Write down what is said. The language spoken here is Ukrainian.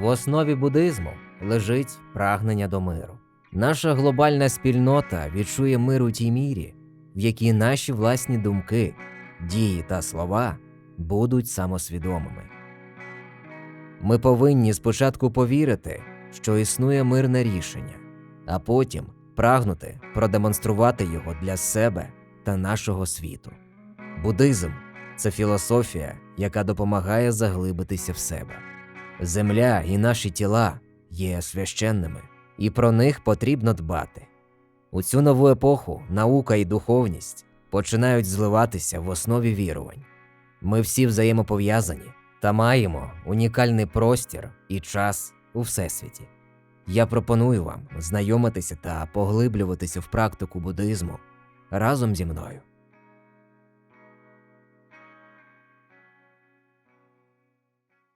В основі буддизму лежить прагнення до миру. Наша глобальна спільнота відчує мир у тій мірі, в якій наші власні думки, дії та слова будуть самосвідомими. Ми повинні спочатку повірити, що існує мирне рішення, а потім прагнути продемонструвати його для себе та нашого світу. Буддизм це філософія, яка допомагає заглибитися в себе. Земля і наші тіла є священними, і про них потрібно дбати. У цю нову епоху наука і духовність починають зливатися в основі вірувань. Ми всі взаємопов'язані та маємо унікальний простір і час у всесвіті. Я пропоную вам знайомитися та поглиблюватися в практику буддизму разом зі мною.